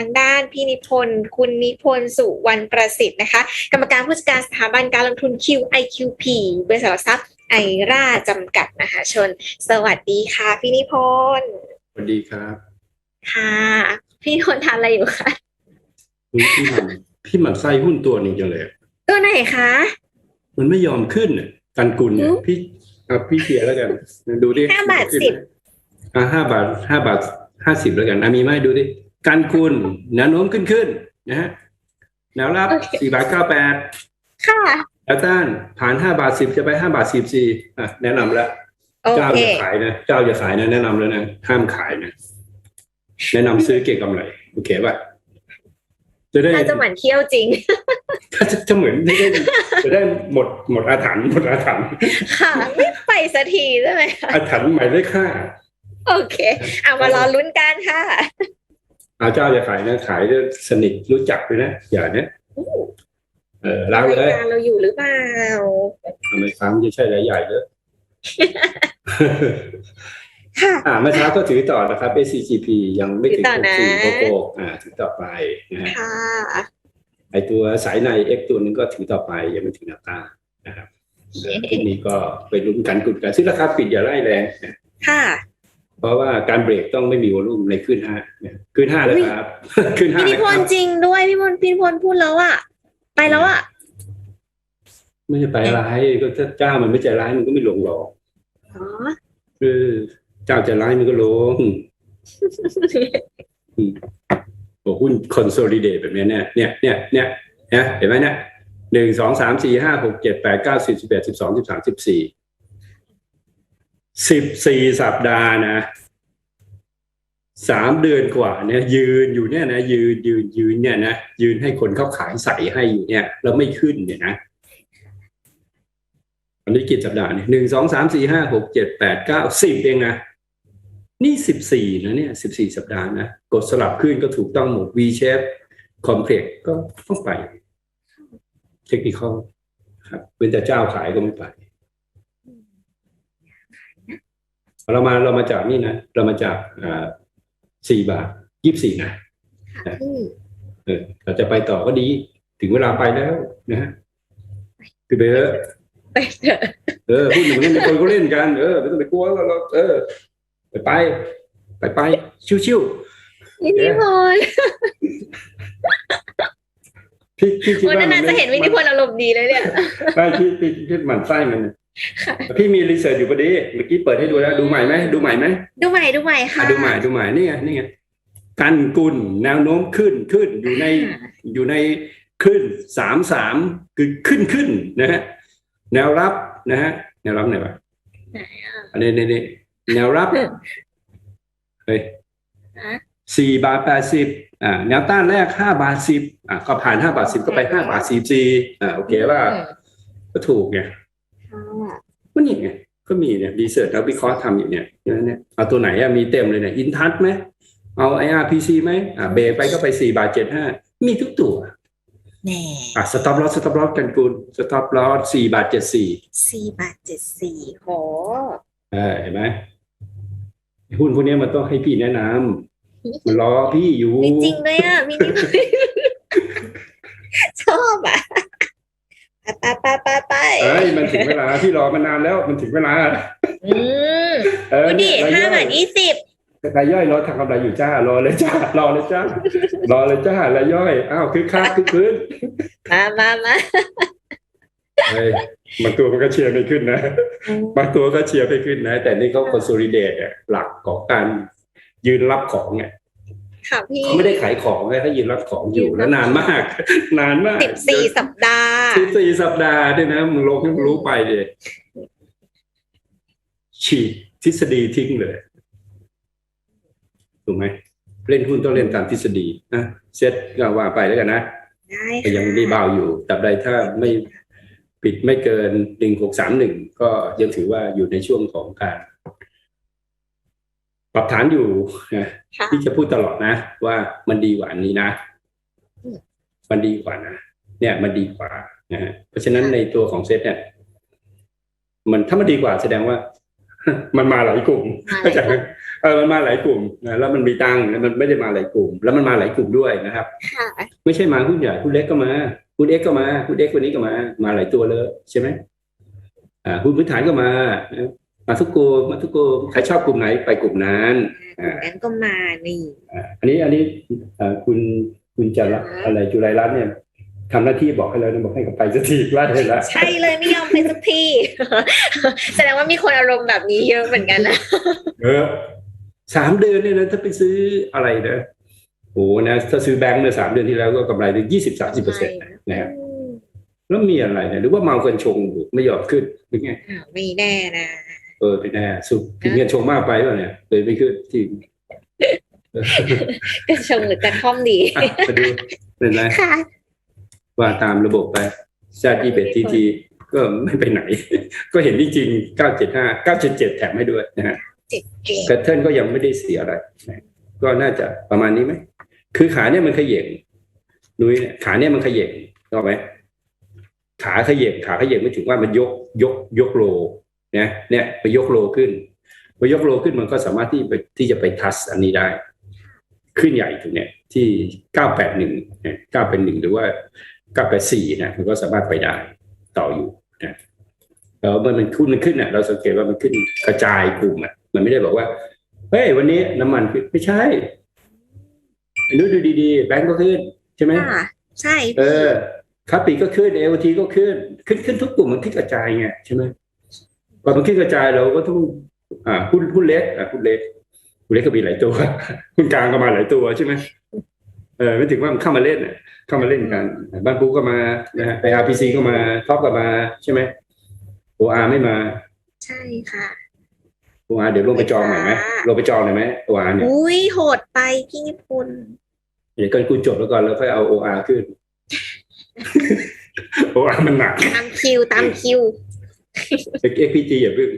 ทางด้านพี่นิพนธ์คุณนิพนธ์สุวรรณประสิทธิ์นะคะ กรรมการผู้จัดการสถาบันการลงทุน QIQP บริษัทหลักทรัพย์ไอราจำกัดมหาชน สวัสดีค่ะ พี่นิพนธ์สวัสดีครับ ค่ะ พี่นิพนธ์ทานอะไรอยู่คะอุ๊ยพี่หมันพี่หมันไส้หุ้นตัวหนึ่งจังเลยตัวไหนคะ มันไม่ยอมขึ้นน่ะกันกุลเนี่ยอืมพี่เอาพี่เขียร์แล้วกันดูดิห้าบาทขึ้นสิบไหมอ่าห้าบาทห้าบาทห้าสิบแล้วกันอะมีไหมดูดิ กันกุลแนวโน้มขึ้นขึ้นนะฮะแนวรับสี่บาทเก้าแปดค่ะแนวต้านผ่านห้าบาทสิบจะไปห้าบาทสิบสี่อะแนะนำแล้วโอเจ้าเคอย่าขายนะเจ้าอย่าขายนะแนะนำแล้วนะห้ามขายนะแนะนำซื้อเก็งกำไรโอเคป่ะจะได้น่าจะหมันเที่ยวจริงถ้าจะจะเหมือนจะได้จะได้หมดหมดอาถรรพ์หมดอาถรรพ์ค่ะ ไม่ไปสักทีใช่ไหมคะอาถรรพ์หมายเลขห้าโอเค เอามารอลุ้นกันค่ะ อาเจ้าจะขายนะขายด้วยสนิทรู้จักเลยนะอย่าเนี่ยเออล้างเลรายยการเราอยู่หรือเปล่า ทำไมฟ้ามันจะใช่รายใหญ่เลย ค่ะ อ่าเมื่อเช้าก็ถือต่อนะครับ SCGP ยังไม่ถึงถือต่อนะสี่โกโก้อ่าถือต่อไปนะฮะค่ะ ไอตัวสายใน X ตัวนึงก็ถือต่อไปยังไม่ถึงแนวต้านนะครับพรุ่งนี้ก็ไปลุ้นกันกุดกันซึ่งราคาปิดอย่าไล่แรงนะ ค่ะ เพราะว่าการเบรกต้องไม่มีวอลุ่มในขึ้นห้าขึ้นห้าเลยครับขึ้นห้าพี่เลนิยพคนรับธ์จริงด้วยพี่มนต์พี่นิพนธ์พูดแล้วอะไปแล้วอะไม่จะไปร้ายก็ถ้าเจ้ามันไม่ใจร้ายมันก็ไม่ลงหรอกอ๋อเออเจ้าใจร้ายมันก็ลงโอ้หุ้นคอนโซลิเดตแบบเนี้ยเนี่ยเนี่ยเนี่ยเนี่ยเนี่ยเห็นไหมเนี่ยหนึ่งสองสามสี่ห้าหกเจ็ดแปดเก้าสิบสิบเอ็ดสิบสองสิบสามสิบสี่ สิบสี่สัปดาห์นะสามเดือนกว่าเนี่ยยืนอยู่เนี่ยนะยืนยืนยืนเนี่ยนะยืนให้คนเขาขายใส่ให้อยู่เนี่ยแล้วไม่ขึ้นเนี่ยนะอันนี้กี่สัปดาห์เนี่ยหนึ่งสองสามสี่ห้าหกเจ็ดแปดเก้าสิบเองนะนี่สิบสี่นะเนี่ยสิบสี่สัปดาห์นะกดสลับขึ้นก็ถูกต้องหมด V shape complex ก็ต้องไป เทคนิคครับเป็นแต่เจ้าขายก็ไม่ไป เรามาเรามาจากนี่นะ เรามาจากอ่าสี่บาทยี่สิบสี่นะอืมเออเราจะไปต่อก็ดี ถึงเวลาไปแล้วนะฮะคือไปเถอะไปเถอะเออพูดอย่างนี้มีคนก็เล่นกัน เออไม่ต้องไปกลัวเราเราเออ ไปไปไปไปชิวพี่นิพนธ์ๆพี่พี่คิดวันว่านั้นจะเห็นพี่นิพนธ์อารมณ์ดีเลยเนี่ยไม่พี่พี่พี่หมั่นไส้มันน่ะ พี่มีรีเสิร์ชอยู่พอดี เมื่อกี้เปิดให้ดูแล้ว ดูใหม่ไหมดูใหม่ไหมดูใหม่ดูใหม่อะค่ะ ดูใหม่ดูใหม่นี่ไงนี่ไงกันกุลแนวโน้มขึ้นขึ้นอยู่ในอยู่ในขึ้นสามสามคือขึ้นขึ้นนะฮะแนวรับนะฮะแนวรับไหนวะไหนอะอันนี้นี่นี่แนวรับเฮ้ยฮะสี่บาทแปดสิบอ่าแนวต้านแรกห้าบาทสิบอ่าก็ผ่านห้าบาทสิบก็ไปห้าบาทสิบสี่อ่าโอเคว่าอืมก็ถูกไงค่ะ ก็นี่ไงก็มีเนี่ยรีเสิร์ชแล้ววิเคราะห์ทำอยู่เนี่ยเนี่ยเอาตัวไหนอะมีเต็มเลยเนี่ยอินทัศไหมเอา IRPC ไหมอ่าเบรกไปก็ไปสี่บาทเจ็ดห้ามีทุกตัวแหน่อะสต็อปลอสสต็อปลอสกันกุลสต็อปลอสสี่บาทเจ็ดสี่สี่บาทเจ็ดสี่โหเออเห็นไหมหุ้นพวกเนี้ยมันต้องให้พี่แนะนำมันรอพี่อยู่ไม่จริงเลยอะพี่ มันถึงเวลาพี่รอมานานแล้วมันถึงเวลาอืมเออดูดิเนี่ยห้าบาทยี่สิบรายย่อยรอทำกำไรอยู่จ้ารอเลยจ้ารอเลยจ้ารอเลยจ้ารายย่อยอ้าวคือคักคือคืนมามามาเฮ้ยบางตัวมันก็เชียร์ไม่ขึ้นนะบางตัวก็เชียร์ไม่ขึ้นนะ แต่นี่เขาคอนโซลิเดตหลักของการยืนรับของเนี่ย ค่ะพี่เขาไม่ได้ขายของไงเขายืนรับของอยู่แล้วนานมาก นานมากสิบสี่สัปดาห์สิบสี่สัปดาห์ด้วยนะมึงลงให้มึงรู้ไปเลยฉีดทฤษฎีทิ้งเลยถูกไหมเล่นหุ้นต้องเล่นตามทฤษฎีนะเซ็ตก็ว่าไปแล้วกันนะได้ก็ยังรีบาวอยู่แต่ใดถ้าไม่ปิดไม่เกินหนึ่งหกสามหนึ่งก็ยังถือว่าอยู่ในช่วงของการ ปรับฐานอยู่นะค่ะที่จะพูดตลอดนะ ว่ามันดีกว่าอันนี้นะอืมมันดีกว่านะเนี่ย มันดีกว่านะฮะเพราะฉะนั้นในตัวของเซตเนี่ย มันถ้ามันดีกว่าแสดงว่า มันมาหลายกลุ่มมาเข้าใจเลยไหมเออมันมาหลายกลุ่มนะแล้วมันมีตังค์นะมันไม่ได้มาหลายกลุ่ม แล้วมันมาหลายกลุ่มด้วยนะครับค่ะไม่ใช่มาหุ้นใหญ่หุ้นเล็กก็มาหุ้นเอ็กก็มาหุ้นเอ็กวันนี้ก็มา มาหลายตัวเลยใช่ไหมอ่าหุ้นพื้นฐานก็มานะ มาทุกกลุ่มมาทุกกลุ่มใครชอบกลุ่มไหนไปกลุ่มนั้นอ่างั้นก็มานี่อ่าอันนี้อันนี้อ่าคุณคุณจะละค่ะอะไรจุไรรัตน์เนี่ยทำหน้าที่บอกให้เรานะบอกให้กับไปสักทีไล่เลยละใช่เลยไม่ยอมไปสักทีแสดงว่ามีคนอารมณ์แบบนี้เยอะเหมือนกันนะเออสามเดือนเนี่ยนะถ้าไปซื้ออะไรนะโอ้โหนะถ้าซื้อแบงค์เนี่ยสามเดือนที่แล้วก็กำไรถึงยี่สิบสามสิบเปอร์เซ็นต์นะครับอืมแล้วมีอะไรเนี่ยหรือว่าเมากันชงอยู่ไม่ยอมขึ้นหรือไงอ้าวไม่แน่นะ เออเป็นแน่สุดกินเงินชงมากไปป่ะเนี่ยเลยไม่ขึ้นที่กระชงหรือกระท่อมดีอะมาดูเป็นไรค่ะว่าตามระบบไปซาดีเบทีทีก็ไม่ไปไหน ก็เห็นจริงๆเก้าเจ็ดห้าเก้าเจ็ดเจ็ดแถมให้ด้วยนะฮะเจ็ดเก่งแพทเทิร์นก็ยังไม่ได้เสียอะไรนะก็น่าจะประมาณนี้ไหม คือขาเนี่ยมันขย่งนุ้ยเนี่ยขาเนี่ยมันขย่งถูกไหมขาขย่งขาขย่งไม่ถึงว่ามันยกยกยกโล นะเนี่ยไปยกโลขึ้นพอยกโลขึ้นมันก็สามารถที่ไปที่จะไปทัสอันนี้ได้ ขึ้นใหญ่ถึงเนี่ยที่เก้าแปดหนึ่งเก้าเป็นหนึ่งหรือว่าเก้าแปดสี่นะมันก็สามารถไปได้ต่ออยู่นะแล้วมันมันขึ้นมันขึ้นเนี่ยเราสังเกตว่ามันขึ้นกระจายกลุ่มอะมันไม่ได้บอกว่าเฮ้ยวันนี้น้ำมันขึ้นไม่ใช่ดูดูดีๆ แบงก์ก็ขึ้น ใช่ไหมค่ะใช่ เออคาปีก็ขึ้นเอทีก็ขึ้น ขึ้นขึ้นทุกกลุ่มมันขึ้นกระจายไงใช่ไหม พอมันขึ้นกระจายเราก็ต้องอ่าหุ้นหุ้นเล็กอ่าหุ้นเล็กหุ้นเล็กก็มีหลายตัวหุ้นกลางก็มาหลายตัวใช่ไหมเออไม่ถึงว่ามันเข้ามาเล่นน่ะเข้ามาเล่นกัน บ้านปูก็มานะฮะไออาร์พีซีก็มาท็อปก็มาใช่ไหมโออาร์ไม่มา ใช่ค่ะโออาร์เดี๋ยวลงไปจองหน่อยไหมลงไปจองหน่อยไหมโออาร์เนี่ยอุ้ยโหดไปพี่นิพนธ์เดี๋ยวกันกูจบแล้วก่อนแล้วค่อยเอา OR ขึ้น OR มันหนักตามคิวตามคิว XPG อย่าเพิ่ง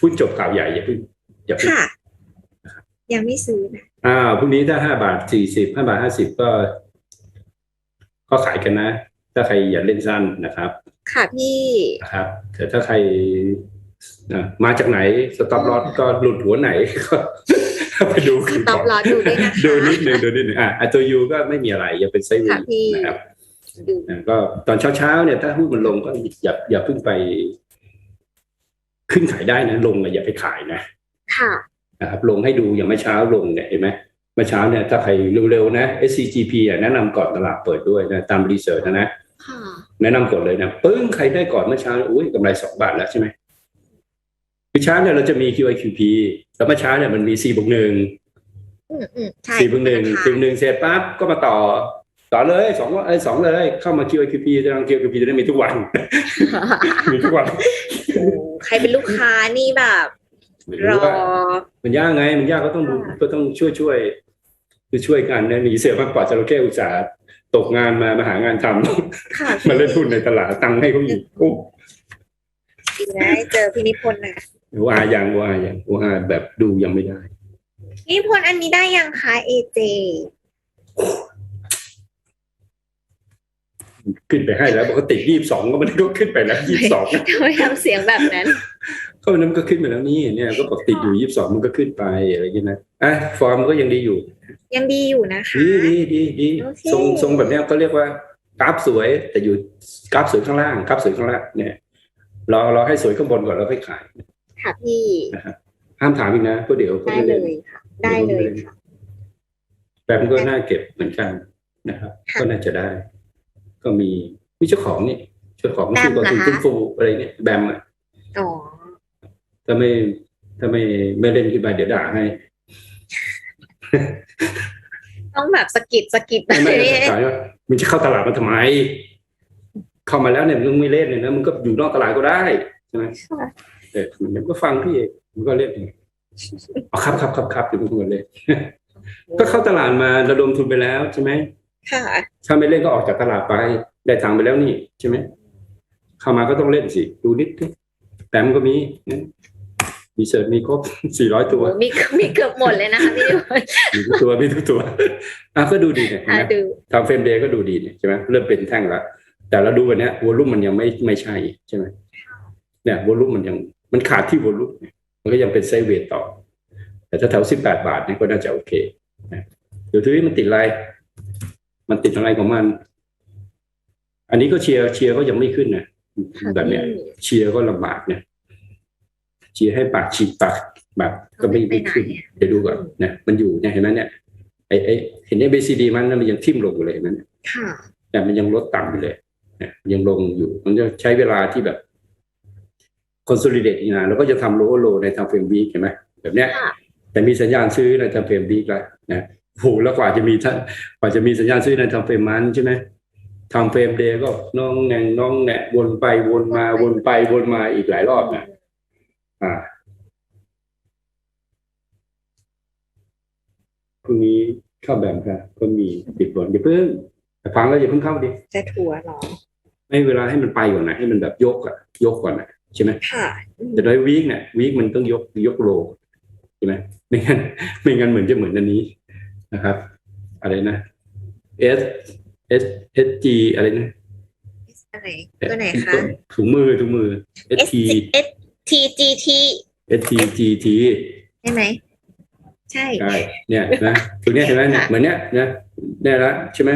พูดจบข่าวใหญ่อย่าเพิ่งอย่าเพิ่งค่ะยังไม่ซื้อนะอ้าวพรุ่งนี้ถ้าห้าบาทสี่สิบห้าบาทห้าสิบก็ ก็ขายกันนะ ถ้าใครอย่าเล่นสั้นนะครับ ค่ะพี่นะครับแต่ถ้าใครอะมาจากไหนสต็อปลอสก็หลุดหัวไหนก็ไปดูกันตก่ออบนรอดูด้วยนะคะดูนิดนึงดูนิดนึงอะอะตัวยูก็ไม่มีอะไรอย่าเป็นไซด์เวค่ะย์พี่นะครับดูอะก็ตอนเช้าๆเนี่ยถ้าหุ้นมันลงก็อย่าอย่าเพิ่งไป ขึ้นขายได้นะลงอะอย่าไปขายนะค่ะนะครับลงให้ดูอย่างเมื่อเช้าลงเนี่ยเห็นไหมเมื่อเช้าเนี่ยถ้าใครเร็วๆนะ SCGP อะแนะนำก่อนตลาดเปิดด้วยนะตามรีเสิร์ชนะนะค่ะแนะนำก่อนเลยนะปึ้งใครได้ก่อนเมื่อเช้าอุ้ยกำไรสองบาทแล้วใช่ไหมคือเช้าเนี่ยเราจะมี QIQP แล้วเมื่อเช้าเนี่ยมันมี C บวกหนึ่งอืมอืมใช่สี่บวกหนึ่งนะคะสี่บวกหนึ่งเสร็จปั๊บก็มาต่อต่อเลยสองว่าไอ้ยสองเลย เข้ามา QIQP จะทาง QIQP จะได้มีทุกวันมีทุกวันโอ้ ใครเป็นลูกค้านี่แบบไม่รรู้อว่ามันยากไง มันยากก็ต้องดูค่ะก็ต้องช่วยช่วยคือช่วยกันนะหนีเสือมากกว่าจระเข้อุตสาห์ตกงานมามาหางานทำค่ะมาเล่นหุ้นในตลาดตังค์ให้เขาอยู่โอ้ดีนะได้เจอพี่นิพนธ์นะว่าอย่างว่าอย่างว่าแบบดูยังไม่ได้พี่นิพนธ์อันนี้ได้ยังคะเอเจ ขึ้นไปให้แล้วปกติยี่สิบสองก็มันก็ขึ้นไปแล้วยี่สิบสองทำไมทำเสียงแบบนั้นก็มันก็ขึ้นไปแล้วนี่เนี่ย ก็ปกติอยู่ยี่สิบสองมันก็ขึ้นไปอะไรอย่างเงี้ยนะอะฟอร์มก็ยังดีอยู่ ยังดีอยู่นะคะดีดีดีดีโอเคทรงทรงแบบเนี้ยก็เรียกว่ากราฟสวย แต่อยู่กราฟสวยข้างล่างกราฟสวยข้างล่างเนี่ยรอรอให้สวยข้างบนก่อนแล้วค่อยขายค่ะพี่ห้ามถามอีกนะเพราะเดี๋ยวเขาได้ไม่เลเล่นยค่ะได้เลยค่ะแบบมันก็น่าเก็บเหมือนกันนะครับค่ะก็น่าจะได้ ก็มีมีเจ้าของนี่เจ้าของชื่อกองทุนแบมเหรอคะฟื้นฟูอะไรเนี่ยแบมอะอ๋อถ้าไม่ถ้าไม่ไม่เล่นขึ้นไปเดี๋ยวด่าให้ ต้องแบบสะกิดสะกิดไม่ไม่แบบนี้ถามว่ามึงจะเข้าตลาดมาทำไม เข้ามาแล้วเนี่ยมึงไม่เล่นเลยนะมึงก็อยู่นอกตลาดก็ได้ใช่ไหมค่ะเออมันก็ฟังพี่เอกมันก็เล่นเอาครับครับครับครับอยู่ทุกคนเลย ก็เข้าตลาดมาระดมทุนไปแล้วใช่ไหม ค่ะ ถ้าไม่เล่นก็ออกจากตลาดไป ได้ตังค์ไปแล้วนี่ใช่ไหมเข้ามาก็ต้องเล่นสิ ดูนิดดิแต่มันก็มีนะมีเสิร์ชมีครบสี่ร้อยตัว มีมีเกือบหมดเลยนะคะพี่นิพนธ์มีทุกตัวมีทุกตัวอะก็ดูดีเนี่ยเห็นอะไหมดูทำเฟรมเดย์ก็ดูดีเนี่ยใช่ไหมเริ่มเป็นแท่งแล้วแต่เราดูวันเนี้ยวอลุ่มมันยังไม่ไม่ใช่ใช่ไหมเนี่ยวอลุ่มมันยังมันขาดที่วอลุ่มเนี่ยมันก็ยังเป็นไซด์เวทต่อแต่แต่ถ้าแถวสิบแปดบาทเนี่ยก็น่าจะโอเคนะเดี๋ยวทีนี้มันติดอะไร มันติดอะไรของมัน อันนี้ก็เชียร์เชียร์ก็ยังไม่ขึ้นนะค่ะแบบเนี้ยพี่เชียร์ก็ลำบากเนี่ยเชียร์ให้ปากฉีกปากแบบก็ไม่ไม่ขึ้นเดี๋ยวดูก่อนนะมันอยู่เนี่ยเห็นไหมเนี่ยไอ้ไอ้เห็นไอ้ BCD มันนะมันยังทิ่มลงอยู่เลยเห็นไหมเนี่ยค่ะแต่มันยังลดต่ำอยู่เลยนะยังลงอยู่ มันจะใช้เวลาที่แบบ consolidate อีกนานแล้วก็จะทำ lower low ในทางเฟรมวีเห็นไหมแบบเนี้ยค่ะแต่มีสัญญาณซื้อในทางเฟรมวีแล้วนะ โหแล้วกว่าจะมีท่านกว่าจะมีสัญญาณซื้อในทางเฟรมมันใช่ไหมทางเฟรมเดย์ก็น้องแงงน้องแหนะวนไปวนมาวนไปวนมาอีกหลายรอบนะอ่าพรุ่งนี้เข้าแบมครับก็มีปิดบนอย่าเพิ่งฟังแล้วอย่าเพิ่งเข้าดิจะถัวเหรอให้เวลาให้มันไปก่อนนะให้มันแบบยกอะยกก่อนนะใช่ไหมค่ะอืมแต่โดยวีคเนี่ยวีคมันต้องยกยกโลใช่ไหมไม่งั้นไม่งั้นเหมือนจะเหมือนอันนี้ นะครับ อะไรนะ S S S G อะไรนะอะไรตัวไหนคะถุงมือถุงมือ S S T S T G T S T G T ใช่ไหมใช่ใช่เนี่ยนะตรงเนี้ยเห็นไหมเนี่ยค่ะเหมือนเนี้ยนะเนี่ยละใช่ไหม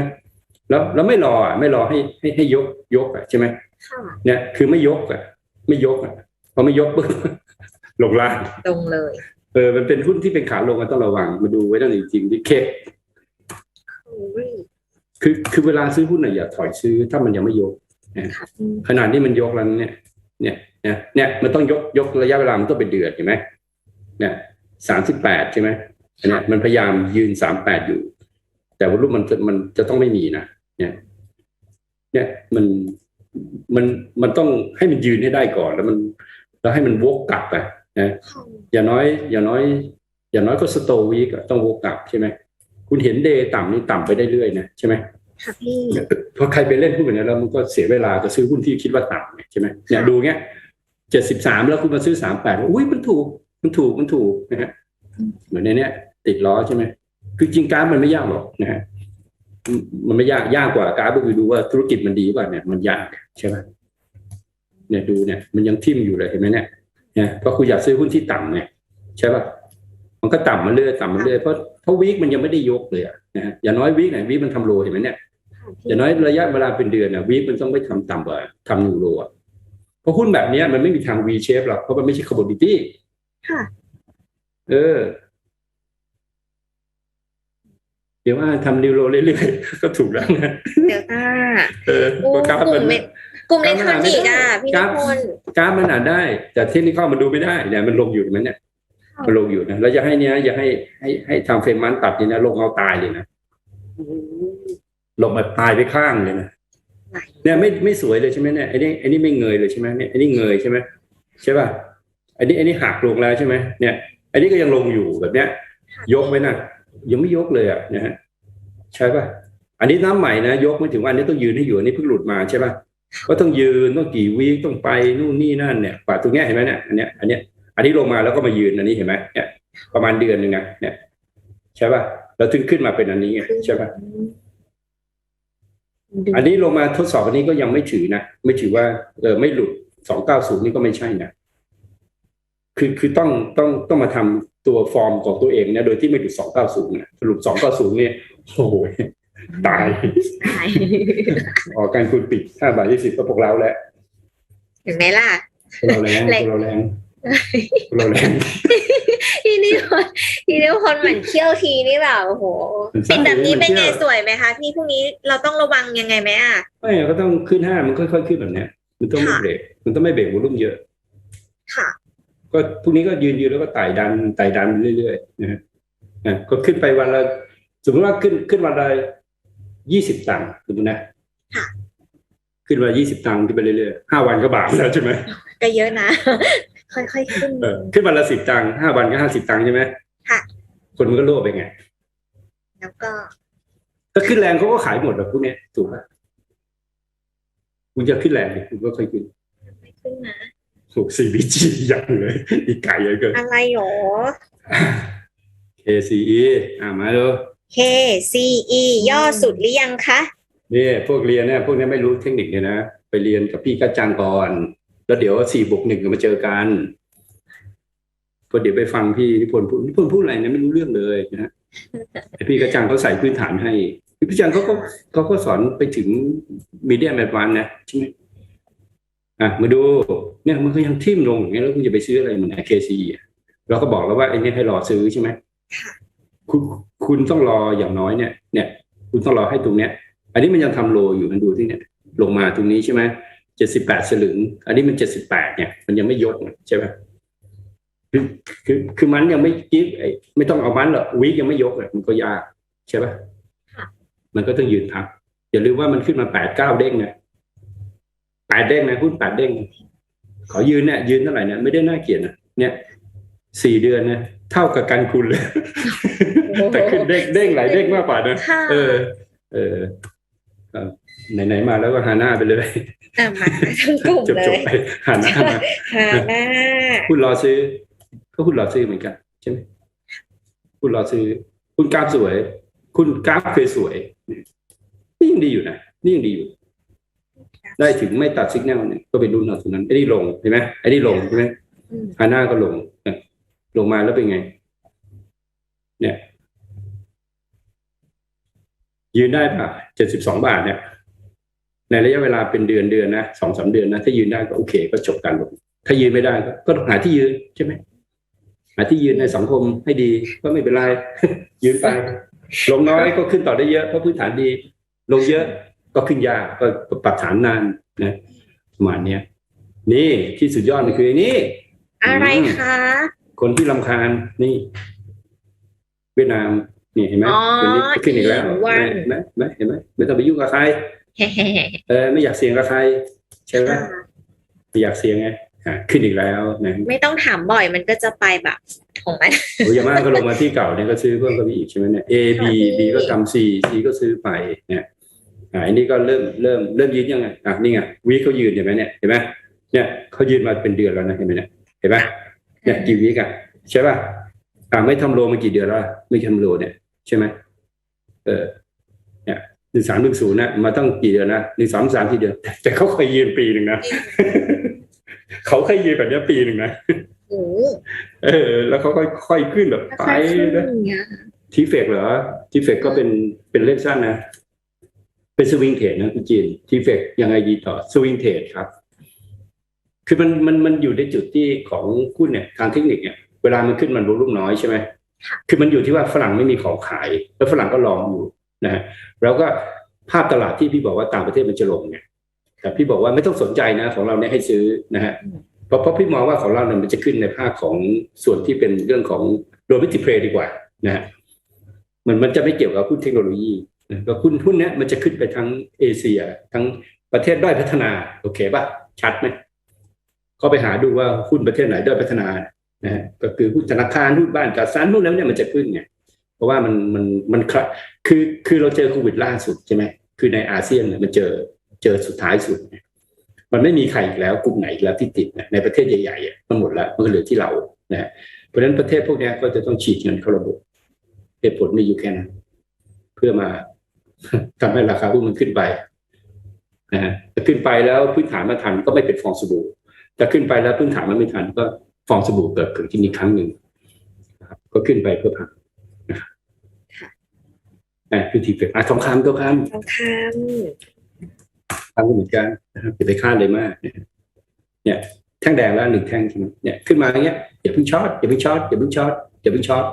แล้วแล้วไม่รออะไม่รอให้ให้ให้ยกยกอะใช่ไหมค่ะเนี่ยคือไม่ยกอะ ไม่ยกอะพอไม่ยกปุ๊บลงล่างตรงเลย เออมันเป็นหุ้นที่เป็นขาลงก็ต้องระวังมาดูไว้ต้องจริงๆที่เคสโอ้ยคือคือเวลาซื้อหุ้นน่ะอย่าถอยซื้อถ้ามันยังไม่ยกค่ะอืมขนาดที่มันยกแล้วเนี่ย เนี่ยเนี่ยเนี่ยมันต้องยกยกระยะเวลามันต้องเป็นเดือนเห็นไหมเนี่ยสามสิบแปดใช่ไหมอันเนี้ยมันพยายามยืนสามแปดอยู่ แต่ว่ารูปมันจะมันจะต้องไม่มีนะเนี่ยเนี่ยมันมันมันต้องให้มันยืนให้ได้ก่อนแล้วมัน แล้วให้มันวกกลับไป นะค่ะอย่างน้อย อย่างน้อย อย่างน้อยก็สโตวีกต้องวกกลับใช่ไหมคุณเห็นเดย์ต่ำนี่ต่ำไปได้เรื่อยนะใช่ไหมค่ะพี่เพราะใครไปเล่นหุ้นแบบนี้แล้วมันก็เสียเวลาจะซื้อหุ้นที่คิดว่าต่ำเนี่ยใช่ไหมเนี่ยดูเงี้ยเจ็ดสิบสามแล้วคุณมาซื้อสามแปดอุ้ยมันถูกมันถูกมันถูกนะฮะเหมือนในเนี้ยติดล้อใช่ไหมคือจริงการดมันไม่ยากหรอกนะฮะอืมมันไม่ยากยากกว่าการดก็คือดูว่าธุรกิจมันดีป่ะเนี่ยมันยากใช่ไหมเนี่ยดูเนี่ยมันยังทิ่มอยู่เลยเห็นไหมเนี่ย เนี่ยเพราะคุณอยากซื้อหุ้นที่ต่ำไงใช่ป่ะมันก็ต่ำมาเรื่อยต่ำมาเรื่อยเพราะเพราะวีคมันยังไม่ได้ยกเลยอะนะฮะอย่างน้อยวีคไหนวีคมันทำโลเห็นไหมเนี่ยค่ะอพี่ย่างน้อยระยะเวลาเป็นเดือนนะวีมันต้องไม่ทำต่ำกว่าทำยูโรอะเพราะหุ้นแบบเนี้ยมันไม่มีทาง V shape หรอกเพราะมันไม่ใช่ commodity ค่ะเออ เดี๋ยวว่าทำนิวโรเรื่อยๆก็ถูกแล้วนะเดลต้าเออโอ้ก็กราฟกลุ่มันมเม กลุ่มเล็กกทราฟมันอนอีกอะไม่พี่ได้นิพนธ์กราฟมันอ่านได้ แต่เทคนิคมันดูไม่ได้เนี่ยมันลงอยู่เห็นไหมเนี่ยค่ะมันลงอยู่นะแล้วจะให้เนี้ยอย่าให้ให้ให้ทำเฟรมมันตัดเนี่ยนะลงเอาตายเลยนะโอ้โหลงมาตายไปข้างเลยนะไหนเนี่ยไม่ไม่สวยเลยใช่ไหมเนี่ยไอ้นี่ไอ้นี่ไม่เงยเลยใช่ไหมเนี่ยไอ้นี่เงยใช่ไหมใช่ป่ะไอ้นี่ไอ้นี่หักลงแล้วใช่ไหมเนี่ยไอ้นี่ก็ยังลงอยู่แบบเนี้ย ยกไว้นะยังไม่ยกเลยอะนะฮะใช่ป่ะอันนี้น้ำใหม่นะยกไม่ถึงว่าอันนี้ต้องยืนให้อยู่อันนี้เพิ่งหลุดมาใช่ป่ะ ก็ต้องยืนต้องกี่วีคต้องไปนู่นนี่นั่นเนี่ยกว่าตรงเนี้ยเห็นไหมเนี่ยอันเนี้ยอันเนี้ยอันนี้ลงมาแล้วก็มายืนอันนี้เห็นไหมเนี่ยประมาณเดือนหนึ่งนะเนี่ยใช่ป่ะแล้วถึงขึ้นมาเป็นอันนี้ไงใช่ป่ะอันนี้ลงมาทดสอบอันนี้ก็ยังไม่ถือนะไม่ถือว่าเออไม่หลุดสองเก้าศูนย์นี่ก็ไม่ใช่นะคือคือต้องต้องต้องมาทำตัวฟอร์มของตัวเองนะโดยที่ไม่หลุดสองเก้าศูนย์นะสรุปสองเก้าศูนย์เนี่ยโอ้โห ตายตายออกการคุณปิดห้าบาทยี่สิบก็พวกเราแหละเห็นไหมล่ะพวกเราแรงแรงพวกเราแรงพวกเราแรงพี่นิพนธ์พี่นิพนธ์เหมือนเที่ยวทีนี่แบบโอ้โหมันสปิร้าดงแบบนี้เป็นไงมันเชื่อสวยไหมคะพี่พรุ่งนี้เราต้องระวังยังไงไหมอะไม่ก็ต้องขึ้นห้ามันค่อยๆขึ้นแบบเนี้ยมันต้องไม่ค่ะเบรกมันต้องไม่เบรกวอลุ่มเยอะ ค่ะ ก็พรุ่งนี้ก็ยืนยืนแล้วก็ไต่ดันไต่ดันเรื่อยๆนะฮะอะก็ขึ้นไปวันละสมมติว่าขึ้นขึ้นวันละ ยี่สิบตังค์สมมตินะค่ะขึ้นวันยี่สิบตังค์ขึ้นไปเรื่อยๆห้าวันก็บาทแล้วใช่ไหมก็เยอะนะ ค่อยๆขึ้นเออขึ้นวันละสิบตังค์ห้าวันก็ห้าสิบตังค์ใช่ไหมค่ะคนมันก็โลภไปไง แล้วก็ถ้าขึ้นแรงเขาก็ขายหมดแบบพวกเนี้ยถูกไหมคุณจะขึ้นแรงดิคุณก็ค่อยขึ้นไม่ขึ้นนะถูกซีบีจียังเลยอีกไก่เลยเกินอะไรหรอ KCE อ่ามาดู KCE ย่อสุดหรือยังคะนี่พวกเรียนเนี่ยพวกเนี้ยไม่รู้เทคนิคเนี่ยนะไปเรียนกับพี่กัจจังก่อน แล้วเดี๋ยวสี่บวกหนึ่งมาเจอกันเพราะเดี๋ยวไปฟังพี่นิพนธ์พูดนิพนธ์พูดอะไรเนี่ยไม่รู้เรื่องเลยนะฮะแต่พี่กระจังเขาใส่พื้นฐานให้พี่กระจังเขาก็เขาก็สอนไปถึงมีเดียแมดวานนะใช่ไหมอะมาดูเนี่ยมันก็ยังทิ่มลงอย่างเงี้ยแล้วคุณจะไปซื้ออะไรเหมือน KC อะเราก็บอกแล้วว่าไอ้นี่ให้รอซื้อใช่ไหม ค่ะคุณคุณต้องรออย่างน้อยเนี่ย เนี่ย คุณต้องรอให้ตรงเนี้ย อันนี้มันยังทำโลอยู่มันดูที่เนี่ย ลงมาตรงนี้ใช่ไหมเจ็ดสิบแปดสลึง อันนี้มันเจ็ดสิบแปดเนี่ย มันยังไม่ยกนะใช่ไหมคือคือคือมันยังไม่กิ๊บไอ้ไม่ต้องเอามันหรอกวีคยังไม่ยกเลยมันก็ยากใช่ปะค่ะมันก็ต้องยืนพักอย่าลืมว่ามันขึ้นมาแปดเก้าเด้งนะแปดเด้งนะหุ้นแปดเด้งนะขอยืนเนี่ยยืนเท่าไหร่เนี่ยไม่ได้น่าเกลียดนะเนี่ย สี่เดือนนะเท่ากับการคุณเลย แต่ขึ้นเด้งเด้งหลายเด้งมากกว่านะค่ะเออเออ เออไหนๆมาแล้วก็หาหน้าไปเลยอะมาทั้งกลุ่มจบเลจบยไปหาหน้ามาหาหน้าคุณรอซื้อก็คุณรอซื้อเหมือนกันใช่ไหมคุณรอซื้อ คุณกราฟสวย คุณกราฟเคยสวยนี่ยังดีอยู่นะนี่ยังดีอยู่ ได้ถึงไม่ตัดสิกแนลเนี่ยก็เป็นรุ่นเอาตรงนั้นไอ้นี่ลงเห็นไหมไอ้นี่ลงใช่ไหมอืมหาหน้าก็ลงเนี่ย ลงมาแล้วเป็นไง เนี่ย ยืนได้ป่ะเจ็ดสิบสองบาทเนี่ย ในระยะเวลาเป็นเดือนเดือนนะสองสามเดือนนะถ้ายืนได้ก็โอเค ก็จบการลงถ้ายืนไม่ได้ก็ก็ต้องหาที่ยืนใช่ไหมหาที่ยืนในสังคมให้ดีก็ไม่เป็นไร ยืนไป ลงน้อยก็ขึ้นต่อได้เยอะเพราะพื้นฐานดี ลงเยอะก็ขึ้นยากก็ปรับฐานนานนะประมาณเนี้ยนี่ที่สุดยอดมันคือไอ้นี่ อะไรคะ คนที่ลำคาญนี่ เวียดนามนี่เห็นไหมอ๋อวันนี้ขึ้นอีกแล้วอีกวันเห็นไหมเห็นไหมเห็นไหมไม่ต้องไปยุ่งกับใครเฮ้เฮ้เฮ้เออไม่อยากเสี่ยงกับใครใช่ไหมไม่อยากเสี่ยงไงอะขึ้นอีกแล้วนะไม่ต้องถามบ่อยมันก็จะไปแบบของมันโอ้ยามาก็ลงมาที่เก่าเนี่ยก็ซื้อเพิ่มก็มีอีกใช่ไหมเนี่ย A B B ก็ทำ C C ก็ซื้อไปเนี่ยอ่าอันนี้ก็เริ่มเริ่มเริ่มยืนยังไงอะนี่ไงวีเขายืนเห็นไหมเนี่ยเห็นไหมเนี่ยเขายืนมาเป็นเดือนแล้วนะเห็นไหมเนี่ยเห็นไหม เนี่ยกี่วีกันใช่ป่ะอ่าไม่ทำโลมากี่เดือนแล้วล่ะไม่ทำโลเนี่ยใช่ไหมเออเนี่ยหนึ่งสามหนึ่งศูนย์นะมาตั้งกี่เดือนนะหนึ่งสามสามกี่เดือน แต่เขาเคยยืนปีหนึ่งนะเขาเคยยืนแบบเนี้ยปีหนึ่งนะโอ้เออ แล้วเขาก็ค่อยขึ้นแบบไปค่อยๆขึ้นนะอย่างเงี้ยทีเฟกเหรอทีเฟกก็เป็นเป็นเล่นสั้นนะ เป็นสวิงเทรดนะคุณจีนทีเฟกยังไงดีต่อสวิงเทรดครับ คือมันมันมันอยู่ในจุดที่ของหุ้นเนี่ยทางเทคนิคเนี่ยเวลามันขึ้นมันวอลุ่มน้อยใช่ไหมคือมันอยู่ที่ว่าฝรั่งไม่มีของขาย แล้วฝรั่งก็ลองอยู่นะฮะแล้วก็ภาพตลาดที่พี่บอกว่าต่างประเทศมันจะลงเนี่ยแต่พี่บอกว่าไม่ต้องสนใจนะของเราเนี่ยให้ซื้อนะฮะเพราะเพราะพี่มองว่าของเราเนี่ยมันจะขึ้นในภาคของส่วนที่เป็นเรื่องของโดมิติเพลดีกว่านะฮะมันมันจะไม่เกี่ยวกับหุ้นเทคโนโลยีนะก็หุ้นหุ้นเนี้ยมันจะขึ้นไปทั้งเอเชีย ทั้งประเทศด้อยพัฒนา โอเคป่ะชัดไหม ก็ไปหาดูว่าหุ้นประเทศไหนด้อยพัฒนานะฮะก็คือหุ้นธนาคารหุ้นบ้านจัดสรรพวกนั้นเนี่ยมันจะขึ้นไงเพราะว่ามันมันมันคือคือเราเจอโควิดล่าสุดใช่ไหมคือในอาเซียนเนี่ยมันเจอเจอสุดท้ายสุด มันไม่มีใครอีกแล้วกลุ่มไหนแล้วที่ติดในประเทศใหญ่ๆมันหมดแล้วมันเหลือที่เรานะฮะเพราะฉะนั้นประเทศพวกนี้ก็จะต้องฉีดเงินเข้าระบบเหตุผลมีอยู่แค่นั้นเพื่อมาทำให้ราคาหุ้นมันขึ้นไปนะฮะแต่ขึ้นไปแล้วพื้นฐานมาทันก็ไม่เป็นฟองสบู่ แต่ขึ้นไปแล้วพื้นฐานมันไม่ทันก็ฟองสบู่เกิดขึ้นที่นี่ครั้งหนึ่งนะครับก็ขึ้นไปเพื่อพักนะครับอะคือทีเฟกอะทองคำทองคทองคำทำก็เหมือนกันนะครับอย่าไปคาดเลยมากนะฮะเนี่ยแท่งแดงแล้วหนึ่งแท่งใช่ไหมเนี่ยขึ้นมาอย่างเงี้ยอย่าเพิ่งช็อตอย่าเพิ่งช็อตอย่าเพิ่งช็อตอย่าเพิ่งช็อต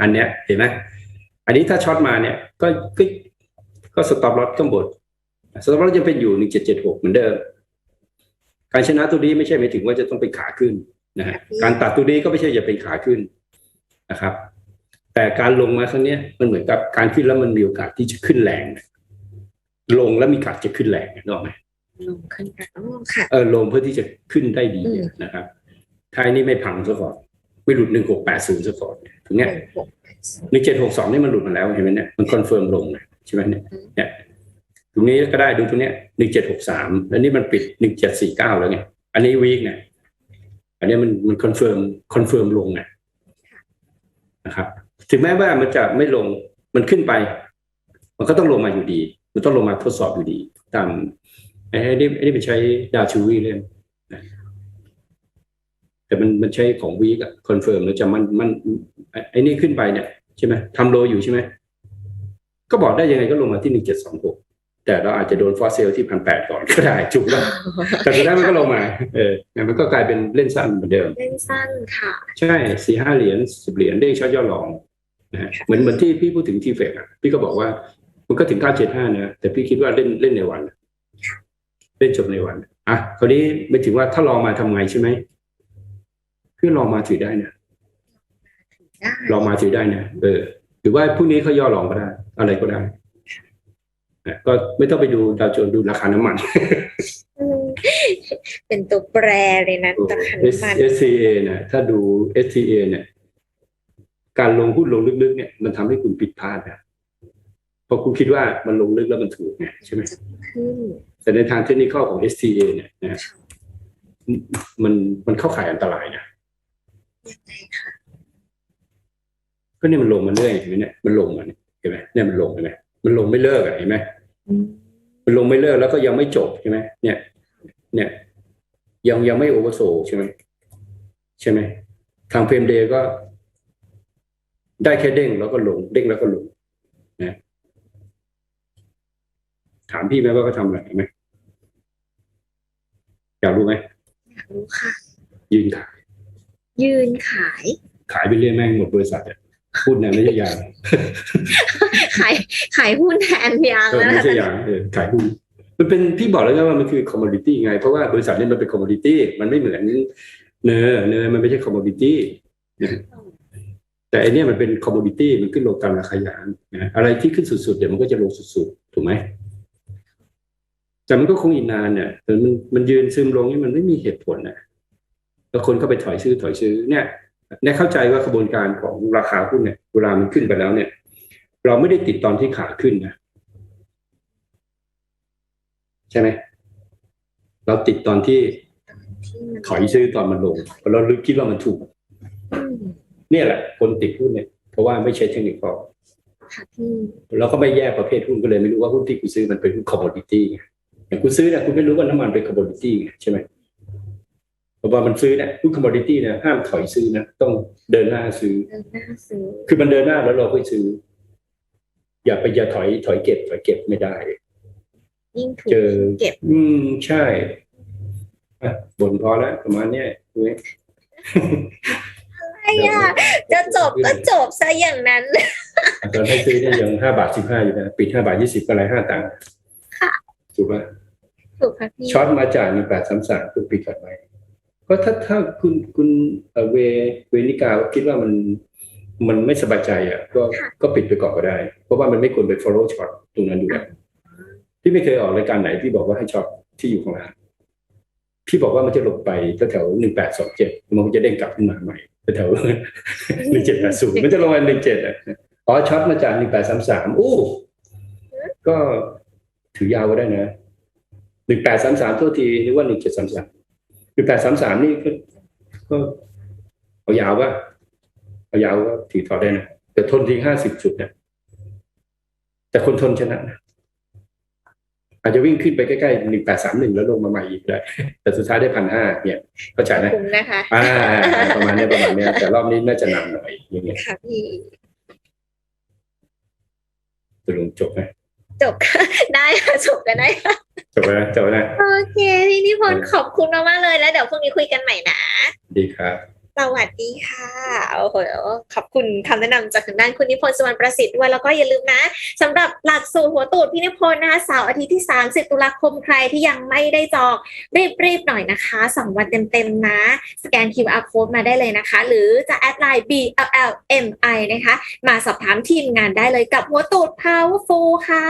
อันเนี้ยเห็นไหมอันนี้ถ้าช็อตมาเนี่ย ก็ก็ก็สต็อปลอสข้างบนสต็อปลอสยังเป็นอยู่หนึ่งเจ็ดเจ็ดหกเหมือนเดิม การชนะตัวนี้ไม่ใช่หมายถึงว่าจะต้องเป็นขาขึ้นนะฮะการตัดตัวนี้ก็ไม่ใช่จะเป็นขาขึ้นนะครับ แต่การลงมาครั้งเนี้ยมันเหมือนกับการขึ้นแล้วมันมีโอกาสที่จะขึ้นแรง ลงแล้วมีโอกาสจะขึ้นแรงนึกออกไหมำลงขึ้นไปอ๋อค่ะเออลงเพื่อที่จะขึ้นได้ดีอืมนะครับถ้าอันนี้ไม่พังซะก่อนไม่หลุดหนึ่งหกแปดศูนย์ซะก่อนถึงหเนี้ยนึ่งหกแปดศูนย์หนึ่งเจ็ดหกสองนี่มันหลุดมาแล้วเห็นไหมเนี่ยมันคอนเฟิร์มลงนะใช่ไหมเนี่ยอืมเนี่ย ตรงนี้ก็ได้ดูตรงนี้หนึ่งเจ็ดหกสามแล้วนี่มันปิดหนึ่งเจ็ดสี่เก้าแล้วไงอันนี้วีคเนี่ยอันนี้มันมันคอนเฟิร์มคอนเฟิร์มลงนะนะครับ ถึงแม้ว่ามันจะไม่ลงมันขึ้นไป มันก็ต้องลงมาอยู่ดี มันต้องลงมาทดสอบอยู่ดี ตามไอ้นี่ไอ้นี่ไปใช้ดาวชูวีเล่นแต่มันมันใช้ของวีกคอนเฟิร์มแล้วจะมันมันไอ้ไอ้นี่ขึ้นไปเนี่ยใช่ไหมทำโลอยู่ใช่ไหมก็บอกได้ยังไงก็ลงมาที่หนึ่งเจ็ดสองหก แต่เราอาจจะโดนฟอสเซลที่พันแปดก่อนก็ได้ถูกแล้วแต่สุดท้ายมันก็ลงมา เออเนี่ยมันก็กลายเป็นเล่นสั้นเหมือนเดิม เล่นสั้นค่ะ ใช่สี่ห้าเหรียญสิบเหรียญเด้งช็อตย่อรองนะฮะเหมือนเหมือนที่พี่พูดถึงทีเฟกอะพี่ก็บอกว่า มันก็ถึงเก้าเจ็ดห้านะแต่พี่คิดว่าเล่นเล่นในวัน เล่นจบในวัน อะคราวนี้ไม่ถึงว่าถ้าลองมาทำไงใช่ไหมคือลองมาถือได้นะได้ลองมาถือได้นะเออหรือว่าพรุ่งนี้เขาย่อลองก็ได้ อะไรก็ได้นะ ก็ไม่ต้องไปดูดาวโจนส์ดูราคาน้ำมันอืมเป็นตัวแปรเลยนะราคาน้ำมัน SCA เนี่ยถ้าดู SCA เนี่ยการลงหุ้นลงลึกๆเนี่ยมันทำให้คุณผิดพลาดนะเพราะคุณคิดว่ามันลงลึกแล้วมันถูกไงใช่ไหมขึ้นแต่ในทางเทคนิคของ SCA เนี่ยนะมันมันเข้าข่ายอันตรายนะยังไงคะก็เนี่ยมันลงมาเรื่อยเห็นไหมเนี่ยมันลงมาเนี่ยเห็นไหมเนี่ยมันลงเห็นไหม มันลงไม่เลิกอะเห็นไหมอืมมันลงไม่เลิกแล้วก็ยังไม่จบใช่ไหมเนี่ย เนี่ย ยังยังไม่โอเวอร์โซใช่ไหมใช่ไหมทางเฟรมเดย์ก็ ได้แค่เด้งแล้วก็ลง เด้งแล้วก็ลงนะถามพี่ไหมว่าเขาทำอะไรไหมอยากรู้ไหมอยากรู้ค่ะ ยืนขาย ยืนขาย ขายไปเรื่อยแม่งหมดบริษัทอะ พูดนะไม่ใช่ยางขายขายหุ้นแทนยางเออแล้วไม่นะใช่ยางเออขายหุ้นมันเป็นพี่บอกแล้วไงว่ามันคือคอมม o ดิตี้ไง เพราะว่าบริษัทนี้มันเป็นคอมม o ดิตี้มันไม่เหมือนเนอเนอมันไม่ใช่คอมม o ดิตี้แต่อันเนี้ยมันเป็นคอมม o ดิตี้มันขึ้นลงตามราคายางนะอะไรที่ขึ้นสุดๆเดี๋ยวมันก็จะลงสุดๆ ถูกไหมแต่มันก็คงอีกนานเนี่ยแต่มันมันยืนซึมลงนี่มันไม่มีเหตุผลนะแล้วคนก็ไปถอยซื้อถอยซื้อเนี่ย เนี่ยเข้าใจว่ากระบวนการของราคาหุ้นเนี่ยเวลามันขึ้นไปแล้วเนี่ย เราไม่ได้ติดตอนที่ขาขึ้นนะใช่ไหมเราติดตอนที่ที่มันถอยซื้อตอนมันลงเพราะเราลึกคิดว่ามันถูกอืมเนี่ยแหละ คนติดหุ้นเนี่ยเพราะว่าไม่ใช่เทคนิคพอค่ะพี่เราก็ไม่แยกประเภทหุ้นก็เลยไม่รู้ว่าหุ้นที่คุณซื้อมันเป็นหุ้นคอมม o ดิตี้ไงอย่างคุณซื้อเนี่ยคุณไม่รู้ว่าน้ำมันเป็นคอมม o ดิตี้ไงใช่ไหมเพราะว่ามันซื้อเนี่ยหุ้นคอมม o ดิตี้เนี่ยห้ามถอยซื้อนะต้องเดินหน้าซื้อ เดินหน้าซื้อ คือมันเดินหน้าแล้วเราค่อยซื้อ อย่าไปอย่าถอยถอยเก็บถอยเก็บไม่ได้ ยิ่งถูกเจอยิ่งเก็บ อืมใช่อะบ่นพอแล้วประมาณเนี้ยดูไหมไอ้ยะจะจบก็จบซะอย่างนั้น ตอนให้ซื้อเนี่ยยังห้าบาทสิบห้าอยู่นะปิดห้าบาทยี่สิบก็ไรห้าตังค์ค่ะ ถูกป่ะถูกค่ะพี่ช็อตมาจากหนึ่งแปดสามสามคุณปิดก่อนไหมเพ ราะถ้าถ้าคุณคุณเอ่อเวเวนิกาคิดว่ามันมันไม่สบายใจอะก็ก็ปิดไปก่อนก็ได้ เพราะว่ามันไม่ควรไป follow ช็อตตรงนั้นอยู่แล้วพี่ไม่เคยออกรายการไหนที่บอกว่าให้ช็อตที่อยู่ข้างล่างพี่บอกว่ามันจะลงไปแถวหนึ่งแปดสองเจ็ดมันจะเด้งกลับขึ้นมาใหม่แถวหนึ่งเจ็ดแปดศูนย์มันจะลงมาหนึ่งเจ็ดอะอ๋อช็อตมาจากหนึ่งแปดสามสามอู้ก็ถือยาวก็ได้นะหนึ่งแปดสามสามโทษทีนึกว่าหนึ่งเจ็ดสามสาม หนึ่งแปดสามสามนี่ก็ก็เอายาวว่าเอายาวก็ถือถอดได้นะแต่ทนทิ้งห้าสิบจุดเนี่ยแต่คนทนชนะนะอาจจะวิ่งขึ้นไปใกล้ๆหนึ่งแปดสามหนึ่งแล้วลงมาใหม่อีกได้ แต่สุดท้ายได้พันห้าเนี่ยเข้าใจนะคุ้มนะคะอ่า ประมาณเนี้ยประมาณเนี้ยแต่รอบนี้น่าจะหนักหน่อยอย่างเงี้ยค่ะพี่ตกลงจบไหม จบค่ะได้ค่ะจบกันได้ค่ะจบไหมจบไหมโอเคพี่นิพนธ์ขอบคุณมากๆเลยแล้วเดี๋ยวพรุ่งนี้คุยกันใหม่นะ ดีครับ สวัสดีค่ะโอ้โหขอบคุณคำแนะนำจากทางด้านคุณนิพนธ์สุวรรณประสิทธิ์ด้วยแล้วก็อย่าลืมนะสำหรับหลักสูตรหัวตูดพี่นิพนธ์นะคะเสาร์อาทิตย์ที่ 30 ตุลาคมใครที่ยังไม่ได้จองรีบๆหน่อยนะคะ 2 วันเต็มๆนะ สแกน QR code มาได้เลยนะคะ หรือจะแอดไลน์ BLLMI นะคะ มาสอบถามทีมงานได้เลยกับหัวตูด Powerful ค่ะ